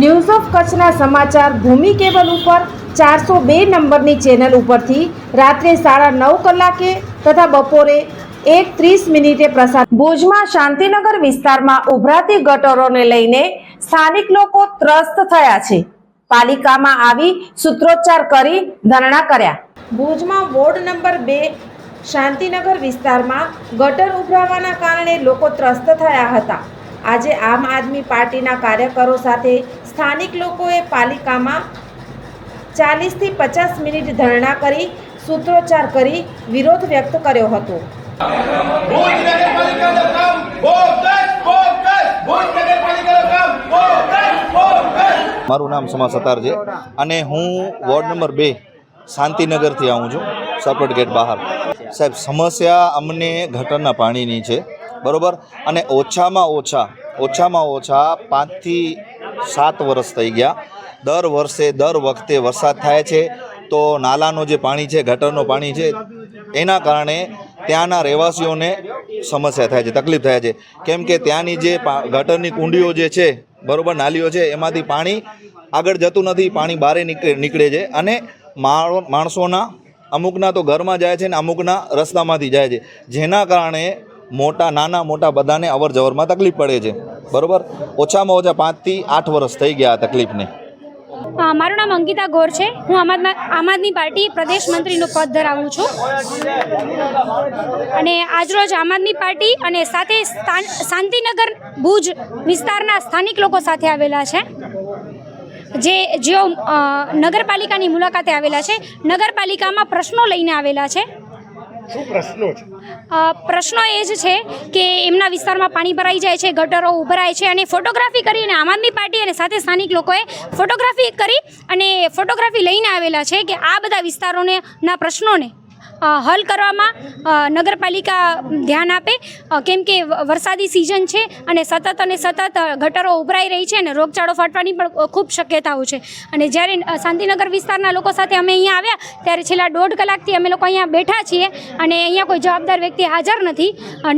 News of કચ્છના સમાચાર ભૂમિ cable ઉપર ચારસો બે નંબરની ચેનલ ઉપરથી રાત્રે સાડા નવ કલાકે તથા બપોરે એક ત્રીસ મિનિટે પ્રસાર ભુજમાં શાંતિનગર વિસ્તારમાં ઉભરાતી ગટરોને લઈને સ્થાનિક લોકો ત્રસ્ત થયા છે. પાલિકામાં આવી સૂત્રોચ્ચાર કરી ધરણા કર્યા. ભુજમાં વોર્ડ નંબર બે શાંતિનગર વિસ્તારમાં ગટર ઉભરાવાના કારણે લોકો ત્રસ્ત થયા હતા. આજે આમ આદમી પાર્ટીના કાર્યકરો સાથે સ્થાનિક લોકોએ પાલિકામાં ચાલીસથી પચાસ મિનિટ ધરણા કરી સૂત્રોચ્ચાર કરી વિરોધ વ્યક્ત કર્યો હતો. મારું નામ સમા સતાર છે અને હું વોર્ડ નંબર બે શાંતિનગરથી આવું છું સપોર્ટ ગેટ બહાર. સાહેબ સમસ્યા અમને ગટરના પાણીની છે બરોબર? અને ઓછામાં ઓછા ઓછામાં ઓછા પાંચથી સાત વર્ષ થઈ ગયા. દર વર્ષે દર વખતે વરસાદ થાય છે. તો નાલાનું જે પાણી છે, ગટરનું પાણી છે, એના કારણે ત્યાંના રહેવાસીઓને સમસ્યા થાય છે, તકલીફ થાય છે. કેમ કે ત્યાંની જે ગટરની કુંડીઓ જે છે, બરોબર, નાલીઓ છે, એમાંથી પાણી આગળ જતું નથી, પાણી બહાર નીકળે છે. અને માણો- માણસોના, અમુકના તો ઘરમાં જાય છે ને અમુકના રસ્તામાંથી જાય છે. જેના કારણે મોટા, નાના, મોટા બધાને અવર જવરમાં તકલીફ પડે છે. બરોબર? ઓછામાં ઓછા પાંચથી આઠ વર્ષ થઈ ગયા આ તકલીફને. મારું નામ અંકિતા ગોર છે. હું આમ આદમી પાર્ટી પ્રદેશ મંત્રીનું પદ ધરાવું છું. અને આજરોજ આમ આદમી પાર્ટી અને સાથે શાંતિનગર ભુજ વિસ્તારના સ્થાનિક લોકો સાથે આવેલા છે. જે, જેઓ નગરપાલિકાની મુલાકાતે આવેલા છે. નગરપાલિકામાં પ્રશ્નો લઈને આવેલા છે. અ, પ્રશ્નો એ જ છે કે એમના વિસ્તારમાં પાણી ભરાઈ જાય છે ગટરો ઉભરાય છે અને ફોટોગ્રાફી કરીને આમ આદમી પાર્ટી અને સાથે સ્થાનિક લોકોએ ફોટોગ્રાફી કરી અને ફોટોગ્રાફી લઈને આવેલા છે કે આ બધા વિસ્તારોને ના પ્રશ્નોને હલ કરવામાં નગરપાલિકા ધ્યાન આપે. કેમ કે વરસાદી સિઝન છે અને સતત અને સતત ગટરો ઉભરાઈ રહી છે અને રોગચાળો ફાટવાની પણ ખૂબ શક્યતાઓ છે. અને જ્યારે શાંતિનગર વિસ્તારના લોકો સાથે અમે અહીંયા આવ્યા, ત્યારે છેલ્લા દોઢ કલાકથી અમે લોકો અહીંયા બેઠા છીએ અને અહીંયા કોઈ જવાબદાર વ્યક્તિ હાજર નથી.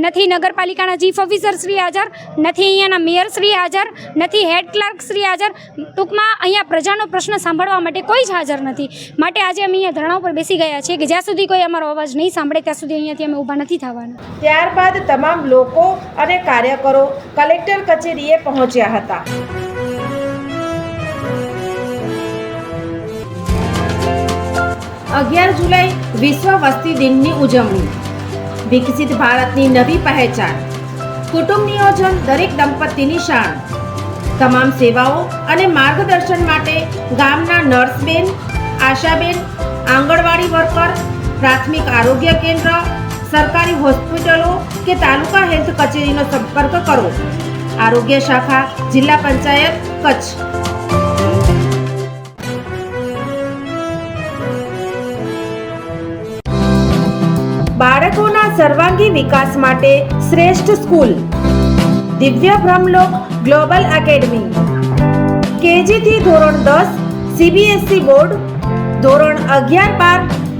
નથી નગરપાલિકાના ચીફ ઓફિસર શ્રી હાજર, નથી અહીંયાના મેયર શ્રી હાજર, નથી હેડ ક્લાર્ક શ્રી હાજર. ટૂંકમાં અહીંયા પ્રજાનો પ્રશ્ન સાંભળવા માટે કોઈ જ હાજર નથી. માટે આજે અમે અહીંયા ધરણા ઉપર બેસી ગયા છીએ કે જ્યાં સુધી કોઈ અમારો અવાજ નહીં સાંભળે ત્યાં સુધી અહીંયાથી અમે ઊભા નથી થવાના. ત્યારબાદ તમામ લોકો અને કાર્યકરો કલેક્ટર કચેરીએ પહોંચ્યા હતા. અગિયાર જુલાઈ વિશ્વ વસ્તી દિનની ઉજવણી. વિકસિત ભારતની નવી પહેચાન. કુટુંબ નિયોજન દરેક દંપતીની શાન. તમામ સેવાઓ અને માર્ગદર્શન માટે ગામના નર્સબેન, આશાબેન, આંગણવાડી વર્કર પ્રાથમિક આરોગ્ય કેન્દ્ર, સરકારી હોસ્પિટલો કે તાલુકા હેલ્થ કચેરીનો સંપર્ક કરો. આરોગ્ય શાખા, જિલ્લા પંચાયત, કચ્છ. બાળકોના સર્વાંગી વિકાસ માટે શ્રેષ્ઠ સ્કૂલ. દિવ્ય બ્રહ્મલોક ગ્લોબલ એકેડમી. કેજીથી ધોરણ દસ, સીબીએસઈ બોર્ડ, ધોરણ અગિયાર બાર